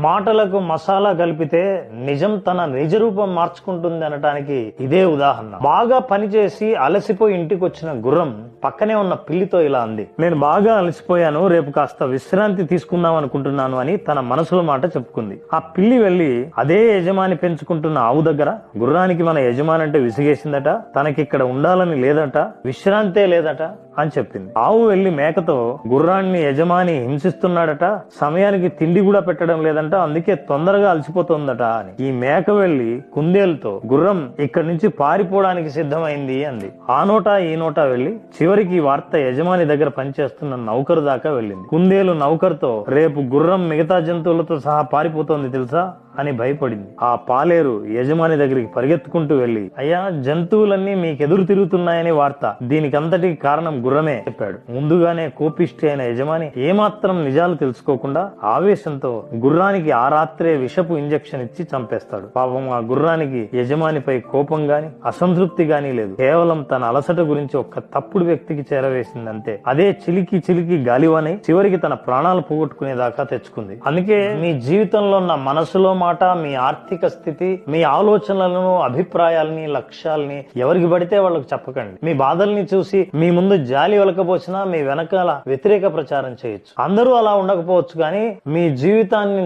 మాటలకు మసాలా కలిపితే నిజం తన నిజ రూపం మార్చుకుంటుంది అనటానికి ఇదే ఉదాహరణ. బాగా పనిచేసి అలసిపోయి ఇంటికి వచ్చిన గుర్రం పక్కనే ఉన్న పిల్లితో ఇలా అంది. నేను బాగా అలసిపోయాను రేపు కాస్త విశ్రాంతి తీసుకుందాం అనుకుంటున్నాను అని తన మనసులో మాట చెప్పుకుంది. ఆ పిల్లి వెళ్ళి అదే యజమాని పెంచుకుంటున్న ఆవు దగ్గర గుర్రానికి మన యజమాని అంటే విసిగేసిందట తనకి ఇక్కడ ఉండాలని లేదట విశ్రాంతే లేదట అని చెప్పింది. ఆవు వెళ్ళి మేకతో గుర్రాన్ని యజమాని హింసిస్తున్నాడట సమయానికి తిండి కూడా పెట్టడం లేదంట అందుకే తొందరగా అలసిపోతుందట అని. ఈ మేక వెళ్ళి కుందేలుతో గుర్రం ఇక్కడి నుంచి పారిపోవడానికి సిద్ధమైంది అంది. ఆ నోట ఈ నోట వెళ్ళి చివరికి వార్త యజమాని దగ్గర పనిచేస్తున్న నౌకరు దాకా వెళ్ళింది. కుందేలు నౌకర్తో రేపు గుర్రం మిగతా జంతువులతో సహా పారిపోతోంది తెలుసా? అని భయపడింది. ఆ పాలేరు యజమాని దగ్గరికి పరిగెత్తుకుంటూ వెళ్ళి అయ్యా జంతువులన్నీ మీకెదురు తిరుగుతున్నాయని వార్త. దీనికంతటికి కారణం గుర్రమే చెప్పాడు. ముందుగానే కోపిష్టి అయిన యజమాని ఏమాత్రం నిజాలు తెలుసుకోకుండా ఆవేశంతో గుర్రానికి ఆ రాత్రే విషపు ఇంజెక్షన్ ఇచ్చి చంపేస్తాడు. పాపం ఆ గుర్రానికి యజమానిపై కోపం గాని అసంతృప్తి గాని లేదు. కేవలం తన అలసట గురించి ఒక్క తప్పుడు వ్యక్తికి చేరవేసింది అంతే అదే చిలికి చిలికి గాలివానై చివరికి తన ప్రాణాలు పోగొట్టుకునేదాకా తెచ్చుకుంది. అందుకే మీ జీవితంలో ఉన్న మనసులో మాట మీ ఆర్థిక స్థితి మీ ఆలోచనలను అభిప్రాయాలని లక్ష్యాలని ఎవరికి పడితే వాళ్ళకి చెప్పకండి. మీ బాధల్ని చూసి మీ ముందు జాలి ఒలకపోసినా మీ వెనకాల వ్యతిరేక ప్రచారం చేయొచ్చు. అందరూ అలా ఉండకపోవచ్చు కానీ మీ జీవితాన్ని